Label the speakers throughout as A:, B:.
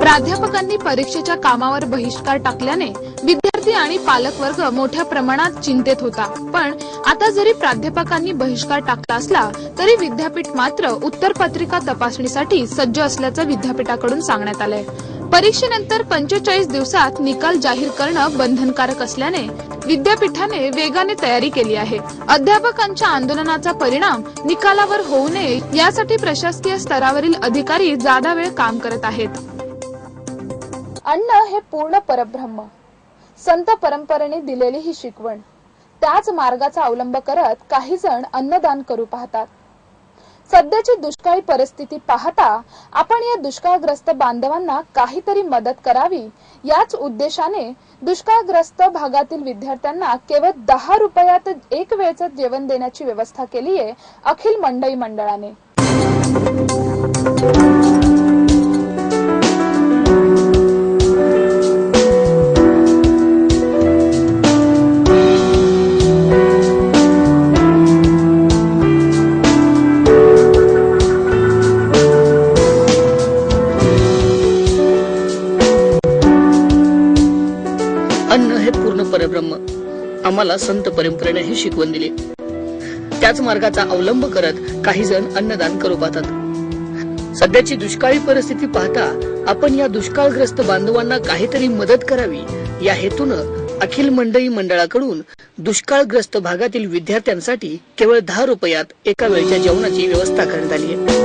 A: प्राध्यापकांनी परीक्षेच्या कामावर बहिष्कार टाकल्याने विद्यार्थी आणि पालक वर्ग मोठ्या प्रमाणात चिंतेत होता. पण आता जरी प्राध्यापकांनी बहिष्कार टाकला असला तरी विद्यापीठ मात्र उत्तर पत्रिका तपासणीसाठी सज्ज असल्याचं विद्यापीठाकडून सांगण्यात आलंय. परीक्षेनंतर पंचेचाळीस दिवसात निकाल जाहीर करणं बंधनकारक असल्याने विद्यापीठाने वेगाने तयारी केली आहे. अध्यापकांच्या आंदोलनाचा परिणाम निकालावर होऊ नये यासाठी प्रशासकीय स्तरावरील अधिकारी जादा वेळ काम करत आहेत.
B: अन्न हे पूर्ण परब्रह्म. संत परंपरेने दिलेली ही शिकवण. त्याच मार्गाचा अवलंब करत काही जण अन्नदान करू पाहतात. सध्याची दुष्काळी परिस्थिती पाहता आपण या दुष्काळग्रस्त बांधवांना काहीतरी मदत करावी याच उद्देशाने दुष्काळग्रस्त भागातील विद्यार्थ्यांना केवळ दहा रुपयात एक वेळचं जेवण देण्याची व्यवस्था केली आहे अखिल मंडई मंडळाने.
C: आम्हाला संत परंपरेने ही शिकवण दिली. त्याच मार्गाचा अवलंब करत काही जण अन्नदान करू पाहतात. सध्याची दुष्काळी परिस्थिती पाहता आपण या दुष्काळग्रस्त बांधवांना काहीतरी मदत करावी. या हेतूनं अखिल मंडई मंडळाकडून दुष्काळग्रस्त भागातील विद्यार्थ्यांसाठी केवळ दहा रुपयात एका वेळच्या जेवणाची व्यवस्था करण्यात आली आहे.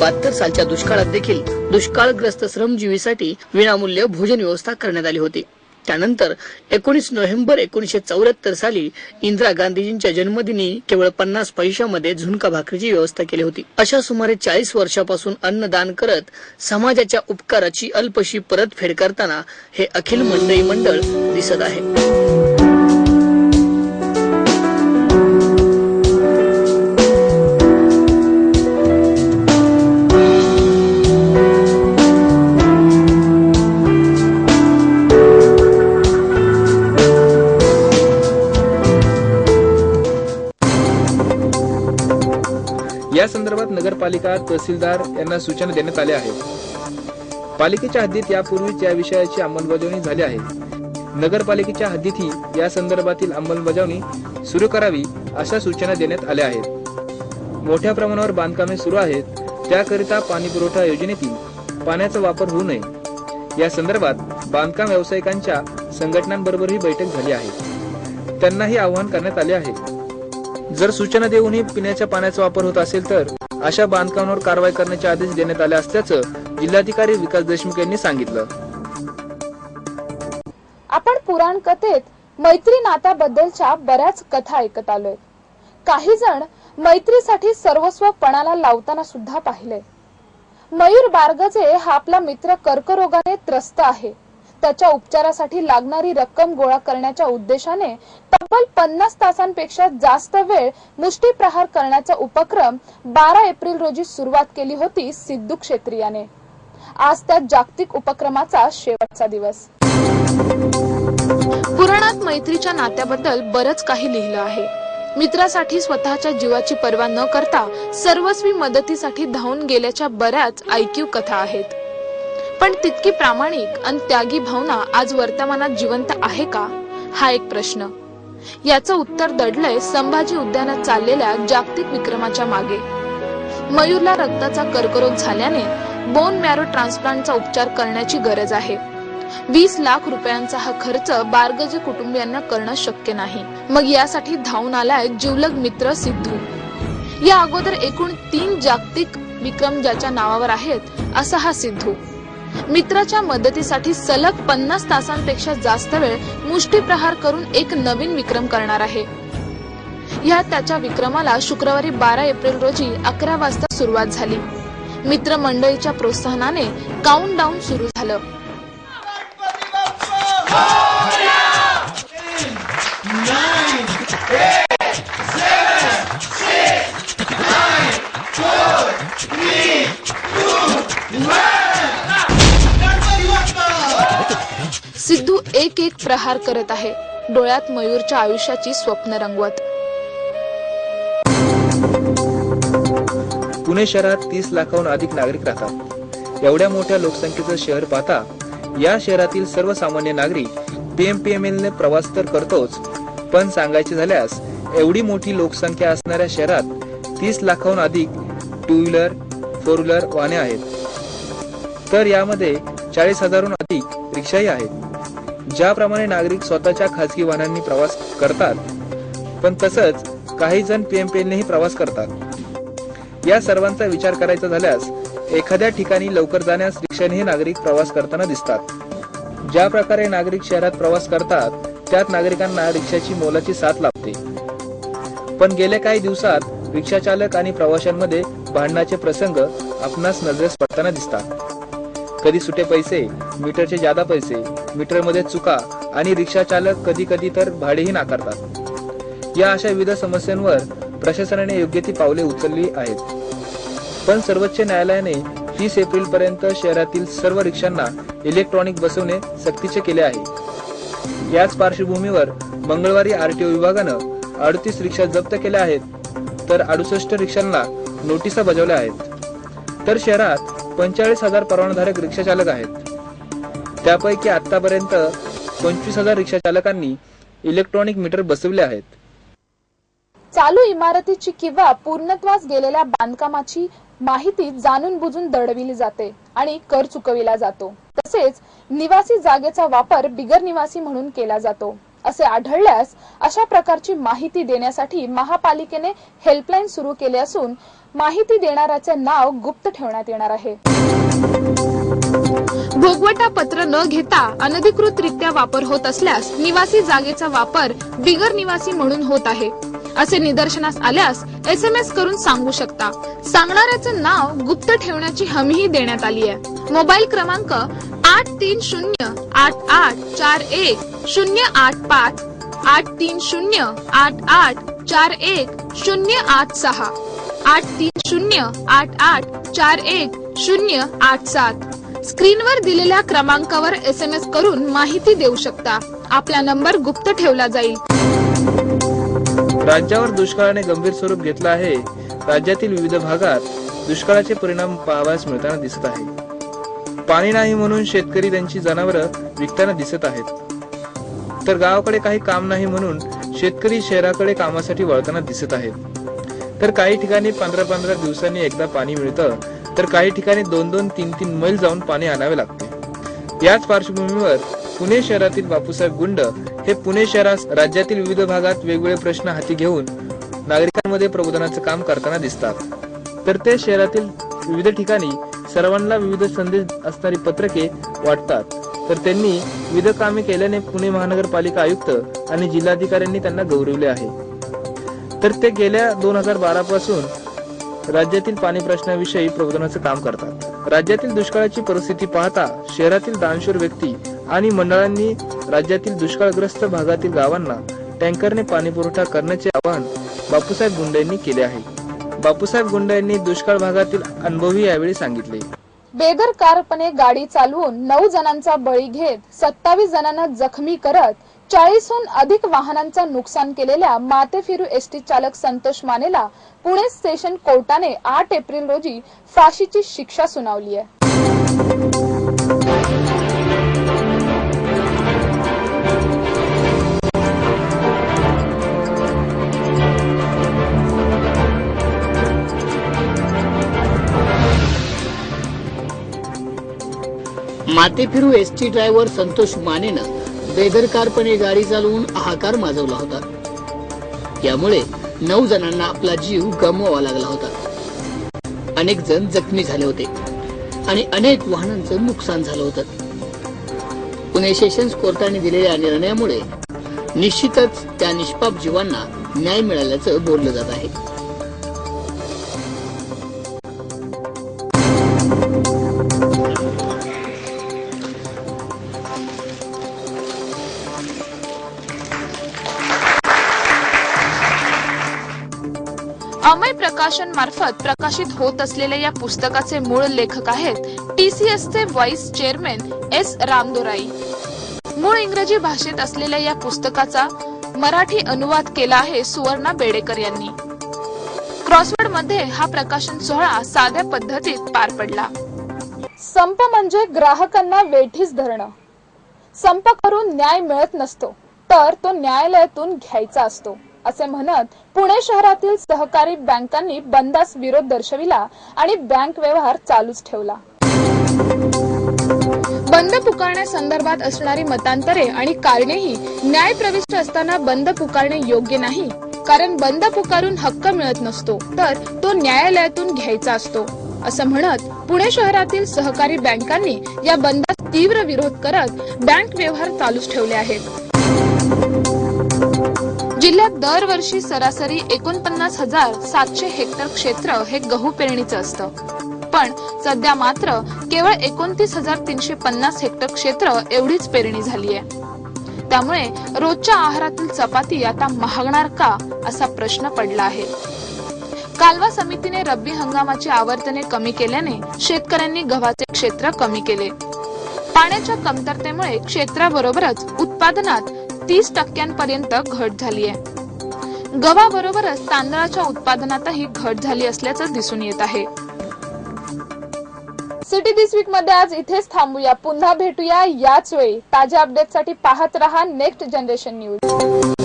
C: बहात्तर सालच्या दुष्काळात देखील दुष्काळग्रस्त श्रमजीवीसाठी विनामूल्य भोजन व्यवस्था करण्यात आली होती. त्यानंतर एकोणीस नोव्हेंबर एकोणीशे चौऱ्याहत्तर साली इंदिरा गांधीजींच्या जन्मदिनी केवळ पन्नास पैशामध्ये झुणका भाकरीची व्यवस्था केली होती. अशा सुमारे चाळीस वर्षापासून अन्नदान करत समाजाच्या उपकाराची अल्पशी परतफेड करताना हे अखिल मंडई मंडळ दिसत आहे.
D: महापालिका तहसीलदार यांना सूचना देण्यात आल्या आहेत. पालिकेच्या हद्दीत यापूर्वीच या विषयाची अंमलबजावणी झाली आहे. नगरपालिकेच्या हद्दीतही या संदर्भातील अंमलबजावणी सुरू करावी अशा सूचना देण्यात आल्या आहेत. मोठ्या प्रमाणावर बांधकामे सुरू आहेत. त्याकरिता पाणी पुरवठा योजनेतील पाण्याचा वापर होऊ नये. या संदर्भात बांधकाम व्यावसायिकांच्या संघटनांबरोबरही बैठक झाली आहे. त्यांनाही आवाहन करण्यात आले आहे. जर सूचना देऊनही पिण्याच्या पाण्याचा वापर होत असेल तर अशा बांधकामांवर कारवाई करण्याचे आदेश देण्यात आले असल्याचं जिल्हाधिकारी विकास देशमुख यांनी सांगितलं.
B: आपण पुराण कथेत मैत्री नात्याबद्दलच्या बऱ्याच कथा ऐकत आलोय. काही जण मैत्रीसाठी सर्वस्व पणाला लावताना सुद्धा पाहिले. मयूर बारगजे हा आपला मित्र कर्करोगाने त्रस्त आहे. त्याच्या उपचारासाठी लागणारी रक्कम गोळा करण्याच्या उद्देशाने तब्बल पन्नास तासांपेक्षा जास्त वेळ मुष्टीप्रहार करण्याचा उपक्रम बारा एप्रिल रोजी सुरुवात केली होती सिद्धू क्षेत्रियाने. आज त्या जागतिक उपक्रमाचा शेवटचा दिवस.
A: पुराणात मैत्रीच्या नात्याबद्दल बरंच काही लिहिलं आहे. मित्रासाठी स्वतःच्या जीवाची पर्वा न करता सर्वस्वी मदतीसाठी धावून गेल्याच्या बऱ्याच ऐकीव कथा आहेत. पण तितकी प्रामाणिक आणि त्यागी भावना आज वर्तमानात जिवंत आहे का? हा एक प्रश्न. याचं उत्तर दडलंय संभाजी उद्यानात चाललेल्या जागतिक विक्रमाच्या मागे. मयूरला रक्ताचा कर्करोग झाल्याने बोन मॅरो ट्रान्सप्लांटचा उपचार करण्याची गरज आहे. वीस लाख रुपयांचा हा खर्च बारगजे कुटुंबियांना करणं शक्य नाही. मग यासाठी धावून आलाय जिवलग मित्र सिद्धू. या अगोदर एकूण तीन जागतिक विक्रम ज्याच्या नावावर आहेत असा हा सिद्धू. मित्राच्या मदतीसाठी सलग पन्नास तासांपेक्षा जास्त वेळ मुष्टीप्रहार करून एक नवीन विक्रम करणार आहे. या त्याच्या विक्रमाला शुक्रवारी बारा एप्रिल रोजी अकरा वाजता सुरुवात झाली. मित्रमंडळीच्या प्रोत्साहनाने काउंट डाऊन सुरू झालं. प्रहार करत आहे. डोळ्यात मयूरच्या आयुष्याची स्वप्न रंगवत.
D: पुणे शहरात तीस लाखाहून अधिक नागरिक राहतात. एवढ्या मोठ्या लोकसंख्येचं शहर पाहता या शहरातील सर्वसामान्य नागरिक पीएमपीएमएल ने प्रवास तर करतोच पण सांगायचे झाल्यास एवढी मोठी लोकसंख्या असणाऱ्या शहरात तीस लाखाहून अधिक टू व्हीलर फोर व्हीलर वाहने आहेत. तर यामध्ये चाळीस हजारहून अधिक रिक्षाही आहेत. ज्याप्रमाणे नागरिक स्वतःच्या खासगी वाहनांनी प्रवास करतात पण तसंच काही जण पीएमपीएलनेही प्रवास करतात. या सर्वांचा विचार करायचा झाल्यास एखाद्या ठिकाणी लवकर जाण्यास रिक्षानेही नागरिक प्रवास करताना दिसतात. ज्या प्रकारे नागरिक शहरात प्रवास करतात त्यात नागरिकांना रिक्षाची मोलाची साथ लाभते. पण गेल्या काही दिवसात रिक्षाचालक आणि प्रवाशांमध्ये भांडणाचे प्रसंग आपणास नजरेस पडताना दिसतात. कधी सुटे पैसे मीटरचे जादा पैसे मीटरमध्ये चुका आणि रिक्षा चालक कधी कधी तर भाडेही नाकारतात. या अशा विविध समस्यांवर प्रशासनाने योग्य ती पावले उचलली आहेत. पण सर्वोच्च न्यायालयाने तीस एप्रिल पर्यंत शहरातील सर्व रिक्षांना इलेक्ट्रॉनिक बसवणे सक्तीचे केले आहे. याच पार्श्वभूमीवर मंगळवारी आरटीओ विभागानं अडतीस रिक्षा जप्त केल्या आहेत तर अडुसष्ट रिक्षांना नोटिसा बजावल्या आहेत. तर शहरात पंचेचाळीस हजार परवानाधारक रिक्षाचालक आहेत. त्यापैकी आतापर्यंत पंचवीस हजार रिक्षाचालकांनी इलेक्ट्रॉनिक मीटर बसवले आहेत.
B: चालू इमारतीची किंवा पूर्णत्वास गेलेल्या बांधकामाची माहिती जाणून बुजून दडविली जाते आणि कर चुकविला जातो. तसेच निवासी जागेचा वापर बिगर निवासी म्हणून केला जातो. असे आढळल्यास अशा प्रकारची माहिती देण्यासाठी महापालिकेने हेल्पलाईन सुरू केले असून माहिती देणाऱ्याचे नाव गुप्त ठेवण्यात येणार आहे.
A: भोगवटा पत्र न घेता अनधिकृतरित्या वापर होत असल्यास निवासी जागेचा वापर बिगर निवासी म्हणून होत आहे. असे निदर्शनास आल्यास एस एम एस करून सांगू शकता. सांगणाऱ्याचं नाव गुप्त ठेवण्याची हमीही देण्यात आली आहे. मोबाईल क्रमांक आठ तीन शून्य आठ आठ चार एक शून्य आठ पाच आठ तीन शून्य आठ आठ चार एक शून्य आठ सहा आठ तीन शून्य आठ आठ चार एक शून्य आठ सात. स्क्रीनवर दिलेल्या क्रमांकावर एस एम एस करून माहिती देऊ शकता. आपला नंबर गुप्त ठेवला जाईल.
D: राज्यावर दुष्काळाने गंभीर स्वरूप घेतलं आहे. राज्यातील विविध भागात दुष्काळाचे परिणाम पाहावयास मिळताना दिसत आहे. पाणी नाही म्हणून शेतकरी त्यांची जनावरं विकताना दिसत आहेत. तर गावाकडे काही काम नाही म्हणून शेतकरी शहराकडे कामासाठी वळताना दिसत आहेत. तर काही ठिकाणी पंधरा पंधरा दिवसांनी एकदा पाणी मिळतं तर काही ठिकाणी दोन दोन तीन तीन मैल जाऊन पाणी आणावे लागते. याच पार्श्वभूमीवर पुणे शहरातील बापूसाहेब गुंड हे पुणे शहरास राज्यातील विविध भागात वेगवेगळे प्रश्न हाती घेऊन नागरिकांमध्ये प्रबोधनाचं काम करताना दिसतात. तर ते शहरातील विविध ठिकाणी सर्वांना विविध संदेश असणारी पत्रके वाटतात. तर त्यांनी विविध कामे केल्याने पुणे महानगरपालिका आयुक्त आणि जिल्हाधिकाऱ्यांनी त्यांना गौरवले आहे. तर ते गेल्या दोन हजार बारा पासून राज्यातील पाणी प्रश्नाविषयी प्रबोधनाचं काम करतात. राज्यातील दुष्काळाची परिस्थिती पाहता शहरातील दानशूर व्यक्ती आणि मंडळांनी राज्यातील दुष्काळग्रस्त भागातील गावांना टँकरने पाणी पुरवठा करण्याचे आवाहन बापूसाहेब गुंडेंनी केले आहे. बापूसाहेब गुंड यांनी दुष्काळ भागातील अनुभवही यावेळी सांगितले.
B: बेदरकारपणे गाडी चालवून नऊ जणांचा बळी घेत सत्तावीस जणांना जखमी करत चाळीसहून अधिक वाहनांचा नुकसान केलेल्या मातेफिरू एसटी चालक संतोष मानेला पुणे स्टेशन कोर्टाने आठ एप्रिल रोजी फाशीची शिक्षा सुनावली आहे.
C: मातेफिरू फिरू एसटी ड्रायव्हर संतोष मानेनं बेदरकारपणे गाडी चालवून हाकार माजवला होता. यामुळे नऊ जणांना आपला जीव गमवावा लागला होता. अनेक जण जखमी झाले होते आणि अनेक वाहनांचं नुकसान झालं होतं. पुणे सेशन्स कोर्टाने दिलेल्या निर्णयामुळे निश्चितच त्या निष्पाप जीवांना न्याय मिळाल्याचं बोललं जात आहे.
B: मार्फत प्रकाशित होत असलेल्या या पुस्तकाचे मूळ लेखक आहेत टीसीएस चे व्हाईस चेअरमॅन एस रामदोराई. मूळ इंग्रजी भाषेत असलेल्या या पुस्तकाचा मराठी अनुवाद केला आहे सुवर्णा बेडेकर यांनी. क्रॉसवर्डमध्ये हा प्रकाशन सोहळा साध्या पद्धतीत पार पडला. संप म्हणजे ग्राहकांना वेठीस धरणं. संप करून न्याय मिळत नसतो तर तो न्यायालयातून घ्यायचा असतो. असे म्हणत पुणे शहरातील सहकारी बँकांनी बंदास विरोध दर्शविला आणि बँक व्यवहार चालूच ठेवला. बंद पुकारण्यासंदर्भात असणारी मतांतरे आणि कारणेही न्याय प्रविष्ट असताना बंद पुकारणे योग्य नाही. कारण बंद पुकारून हक्क मिळत नसतो तर तो न्यायालयातून घ्यायचा असतो असं म्हणत पुणे शहरातील सहकारी बँकांनी या बंदास तीव्र विरोध करत बँक व्यवहार चालूच ठेवले आहेत. जिल्ह्यात दरवर्षी सरासरी एकोणपन्नास हजार सातशे हेक्टर क्षेत्र हे गहू पेरणीचं असतं. पण सध्या मात्र केवळ एकोणतीस हजार तीनशे पन्नास हेक्टर क्षेत्र एवढीच पेरणी झाली आहे त्यामुळे रोजच्या आहारातील चपाती आता महागणार का असा प्रश्न पडला आहे. कालवा समितीने रब्बी हंगामाची आवर्तने कमी केल्याने शेतकऱ्यांनी गव्हाचे क्षेत्र कमी केले. पाण्याच्या कमतरतेमुळे क्षेत्राबरोबरच उत्पादनात तीस टक्क्यांपर्यंत घट झाली आहे. गव्हाबरोबरच तांदळाच्या उत्पादनातही घट झाली असल्याचं दिसून येत आहे. सिटी दिस वीकमध्ये आज इथेच थांबूया. पुन्हा भेटूया याच वेळी. ताज्या अपडेटसाठी पाहत रहा नेक्स्ट जनरेशन न्यूज.